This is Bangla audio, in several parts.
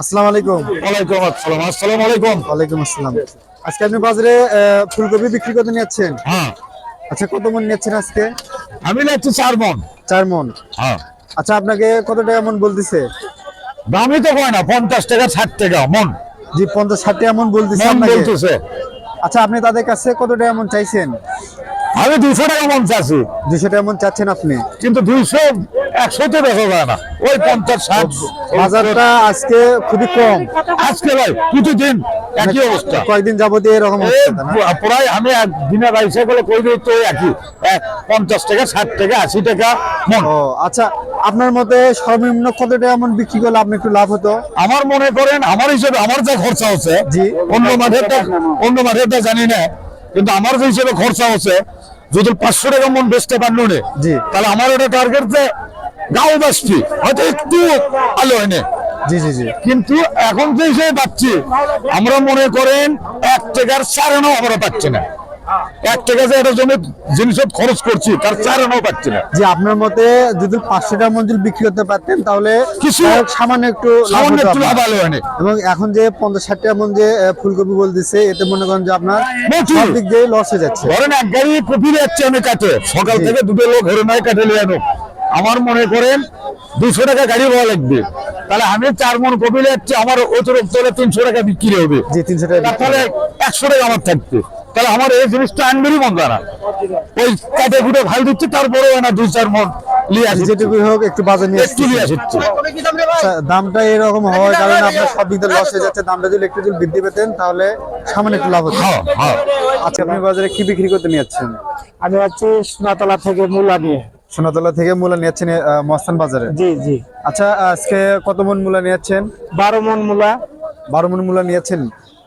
আসসালামু আলাইকুম। ওয়ালাইকুম আসসালাম। আসসালামু আলাইকুম। ওয়ালাইকুম আসসালাম। আজকে আপনি বাজারে ফুলকপি বিক্রি করতে নিয়েছেন? হ্যাঁ। আচ্ছা কত মন আজকে? আমি নিচ্ছি চার মন। চার মন। হ্যাঁ। আচ্ছা আপনাকে কত টাকা মন বলতেছে? দামই তো কয় না পঞ্চাশ টাকা ষাট টাকা মন। জি পঞ্চাশ ষাট টাকা মন বলতেছে বলতেছে। আচ্ছা আপনি তাদের কাছে কত টাকা মন চাইছেন? আমি দুশো টাকা মন চাচ্ছি দুশো টাকা মন চাচ্ছেন আপনি। কিন্তু দুইশো একশো তো দেখা যায় না ওই পঞ্চাশ ষাট বাজারটা আজকে খুবই কম আজকে ভাই প্রতিদিন একই অবস্থা কয়েকদিন যাবত এরকম? প্রায় আমি এক দিনের রাইসে করে কই তো একই এক পঞ্চাশ টাকা ষাট টাকা আশি টাকা মন ও আচ্ছা আপনার মতে সর্বনিম্ন কত টাকা মন বিক্রি করলে আপনি একটু লাভ হতো আমার মনে করেন আমার হিসেবে আমার যা খরচা হচ্ছে জি। অন্য মাঠেরটা অন্য মাঠেরটা জানি না কিন্তু আমার যে হিসেবে খরচা হচ্ছে যদি পাঁচশো টাকা মন বেচতে পারল না জি। তাহলে আমার এটা টার্গেট যে গাও বাঁচছি হয়তো একটু আলো হয় না জি জি জি। কিন্তু এখন যে হিসেবে পাচ্ছি আমরা মনে করেন এক টাকার চার আনাও আমরা পাচ্ছি না। এক টাকা যে একটা জমি জিনিস খরচ করছি তার চার পাচ্ছি না। জি আপনার মতে যদি পাঁচশো টাকা মঞ্জুর বিক্রি করতে পারতেন তাহলে কিছু- সামান্য একটু সামান্য একটু লাভ আলো এবং এখন যে পঞ্চাশ ষাট টাকা মন যে ফুলকপি বলতেছে এতে মনে করেন যে আপনার। সব দিক দিয়ে লস হয়ে যাচ্ছে। ধরেন এক গাড়ি কপি যাচ্ছে আমি কাটে সকাল থেকে দুটো লোক ঘরে নয় কাটে লিয়ে আনো। আমার মনে করেন দুশো টাকা গাড়ি ভাড়া লাগবে। তাহলে আমি চার মন কপি যাচ্ছে আমার অতিরিক্ত হলে তিনশো টাকা বিক্রি হবে। তিনশো টাকা তাহলে একশো টাকা আমার থাকবে। তাহলে আমার এই জিনিসটা আনবেরই মন না ওই কাটে ফুটে ভাই দিচ্ছে তারপরে না দুই চার মন। আসছে হোক একটু বাজার নিয়ে একটু লিয়ে আসছে আচ্ছা, দামটা এরকম হওয়ার কারণে আপনার সব দিক লস হয়ে যাচ্ছে দামটা যদি একটু যদি বৃদ্ধি পেতেন তাহলে সামান্য একটু লাভ হতো। হ্যাঁ হ্যাঁ। আচ্ছা আপনি বাজারে কি বিক্রি করতে নিয়েছেন আমি হচ্ছে সোনাতলা থেকে মূলা নিয়ে। সোনাতলা থেকে মূলা নিয়েছেন মস্তান বাজারে? জি জি। আচ্ছা আজকে কত মন মূলা নিয়েছেন? বারো মন মূলা। বারো মন মূলা নিয়েছেন।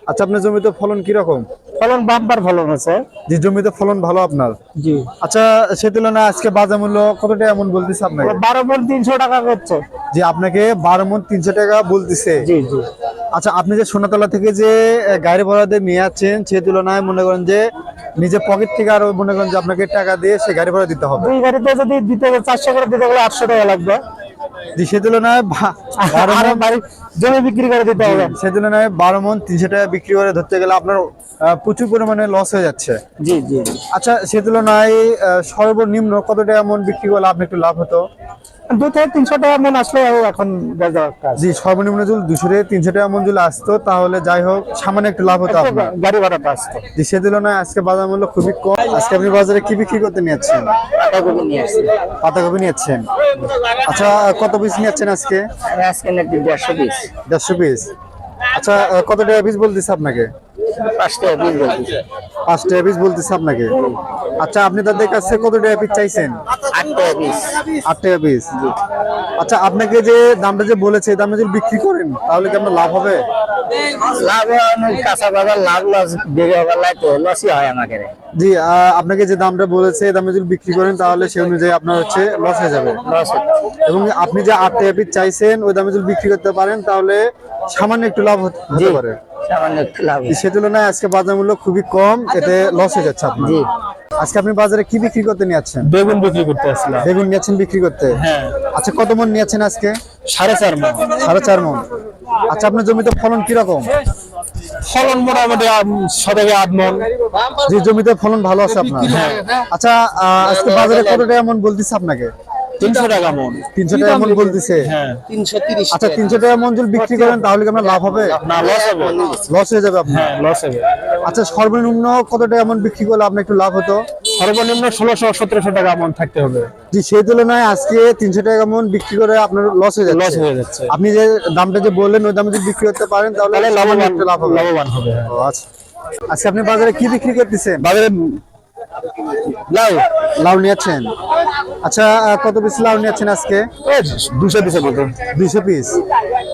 আচ্ছা আপনার জমিতে ফলন কীরকম? ফলন বাম্পার ফলন আছে। যে জমিতে ফলন ভালো আপনার। জি। আচ্ছা সে তুলনায় আজকে বাজার মূল্য কত টাকা এমন বলতেছে আপনাকে? বারো মন তিনশো টাকা করছে। যে আপনাকে বারো মন তিনশো টাকা বলতেছে। জি জি। আচ্ছা আপনি যে সোনাতলা থেকে যে গাড়ি ভাড়া দিয়ে নিয়ে যাচ্ছেন সে তুলনায় মনে করেন যে নিজের পকেট থেকে আরও মনে করেন যে আপনাকে টাকা দিয়ে সে গাড়ি ভাড়া দিতে হবে। এই গাড়িতে যদি দিতে গেলে চারশো করে দিতে গেলে আটশো টাকা লাগবে। সে তুলনায় বারো মন জমি বিক্রি করে দিতে হবে। সে তুলনায় বারো মন তিনশো টাকা বিক্রি করে ধরতে গেলে আপনার প্রচুর পরিমাণে লস হয়ে যাচ্ছে। জি জি। আচ্ছা সে তুলনায় সর্বনিম্ন কত টাকা মন বিক্রি করলে আপনি একটু লাভ হতো? দু থেকে তিনশো টাকা মন আসলে এখন বাজার জি সর্বনিম্ন যদি দুশো থেকে তিনশো টাকা মন যদি আসতো তাহলে যাই হোক সামান্য একটু লাভ হতো গাড়ি ভাড়াটা আসতো। জি সে তুলনায় আজকে বাজার মূল্য খুবই কম। আজকে আপনি বাজারে কি বিক্রি করতে নিয়েছেন? পাতাকপি নিয়েছেন? আচ্ছা কত পিস নিয়েছেন আজকে? আজকে নাকি দেড়শো পিস দেড়শো পিস আচ্ছা কত টাকা পিস বলতেছে আপনাকে? পাঁচ টাকা পিস বলতেছে আপনাকে? আচ্ছা আপনি তাদের কাছে কত টাকা পিস চাইছেন? আট টাকা পিস আট টাকা পিস আচ্ছা আপনাকে যে দামটা যে বলেছে এই দামে যদি বিক্রি করেন তাহলে কি আপনার লাভ হবে? হয় জি আপনাকে যে দামটা বলেছে দামে যদি বিক্রি করেন তাহলে সেই অনুযায়ী আপনার হচ্ছে লস হয়ে যাবে। এবং আপনি যে আট টাকা পিস চাইছেন ওই দামে যদি বিক্রি করতে পারেন তাহলে সামান্য একটু লাভ হতে পারে। সামান্য একটু লাভ সে তুলনায় আজকে বাজার মূল্য খুবই কম এতে লস হয়ে যাচ্ছে আপনার। জি। আজকে আপনি বাজারে কি বিক্রি করতে নিয়েছেন বেগুন বিক্রি করতে আসলাম। বেগুন নিয়েছেন বিক্রি করতে? হ্যাঁ। আচ্ছা কত মন নিয়েছেন আজকে? সাড়ে চার মন। সাড়ে চার মন। আচ্ছা আপনার জমিতে ফলন কীরকম? ফলন মোটামুটি ছ থেকে আট মন। যে জমিতে ফলন ভালো আছে আপনার। আচ্ছা আহ, আজকে বাজারে কত টাকা মন বলতেছে আপনাকে? তিনশো টাকা মন। তিনশো টাকা মন বলতেছে? হ্যাঁ। তিনশো তিরিশ আচ্ছা তিনশো টাকা মন যদি বিক্রি করেন তাহলে কি আপনার লাভ হবে? না লস হবে। লস হয়ে যাবে আপনার? হ্যাঁ লস হবে। আচ্ছা সর্বনিম্ন কত টাকা মন বিক্রি করলে আপনার একটু লাভ হতো? সর্বনিম্ন ষোলোশো সতেরোশো টাকা মন থাকতে হবে। জি সেই তুলনায় আজকে তিনশো টাকা মন বিক্রি করে আপনার লস হয়ে লস যাচ্ছে। হয়ে যাচ্ছে। আপনি যে দামটা যে বললেন ওই দামে যদি বিক্রি করতে পারেন তাহলে লাভবান লাভ হবে। লাভবান হবে হ্যাঁ। আচ্ছা। আজকে আপনি বাজারে কি বিক্রি করতেছেন? বাজারে লাউ লাউ নিয়েছেন। আচ্ছা কত পিস লাউ নিয়েছেন আজকে? দুশো পিসে বলতো দুইশো পিস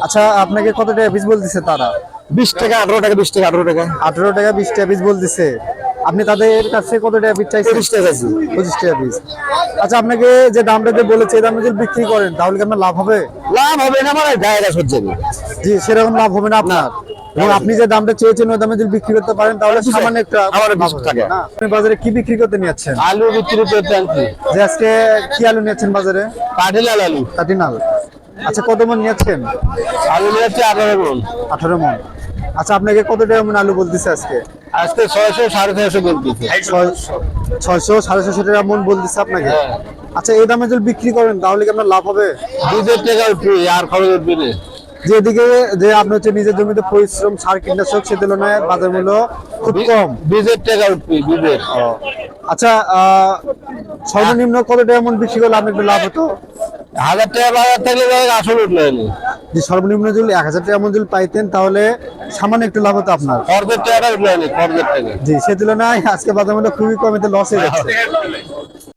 আচ্ছা আপনাকে কত টাকা পিস বলতেছে তারা? বিশ টাকা আঠারো টাকা বিশ টাকা আঠারো টাকা। আঠারো টাকা বিশ টাকা পিস বলতেছে। আপনি তাদের কাছে কত টাকা পিস চাইছেন? পঁচিশ টাকা আছে পঁচিশ টাকা পিস আচ্ছা আপনাকে যে দামটা যে বলেছে এই দামে যদি বিক্রি করেন তাহলে কি আপনার লাভ হবে? লাভ হবে না মানে গায়ে সহ্য জি সেরকম লাভ হবে না আপনার। এবং আপনি যে দামটা চেয়েছেন ওই দামে যদি বিক্রি করতে পারেন তাহলে সামান্য একটা আমার। টাকা। না, আপনি বাজারে কি বিক্রি করতে নিয়েছেন? আলু বিক্রি করতে আনছি। যে আজকে কি আলু নিয়েছেন বাজারে? কাঠিলাল আলু। কাটিনাল। আচ্ছা কত মন নিয়েছেন? আলু নিয়েছে আঠারো মন। আঠারো মন। আচ্ছা আপনাকে কত টাকা মন আলু বলতেছে আজকে? আজকে ছয়শো সাড়ে ছয়শো করতেছে ছয়- ছয়শো সাড়ে ছয়শো টাকা মন বলতেছে আপনাকে? হ্যাঁ। আচ্ছা এই দামে যদি বিক্রি করেন তাহলে কি আপনার লাভ হবে? দুধের টাকা উঠবে আর খরচ উঠবে যেদিকে যে আপনি হচ্ছে নিজের জমিতে পরিশ্রম সার কীটনাশক সে তুলনায় বাজার মূল্য খুব কম। বীজের টাকা উঠবে বীজের। আচ্ছা সর্বনিম্ন কত টাকা মন বিক্রি করলে আপনার একটু লাভ হতো? হাজার টাকা বাজার থাকলে আসল উঠল যে সর্বনিম্ন যদি এক হাজার টাকা মন যদি পাইতেন তাহলে সামান্য একটু লাভ হতো আপনার। খরচের টাকাটা উঠল খরচের টাকা। জি সে তুলনায় আজকে বাজার মূল্য খুবই কম এতে লস হয়ে যাচ্ছে।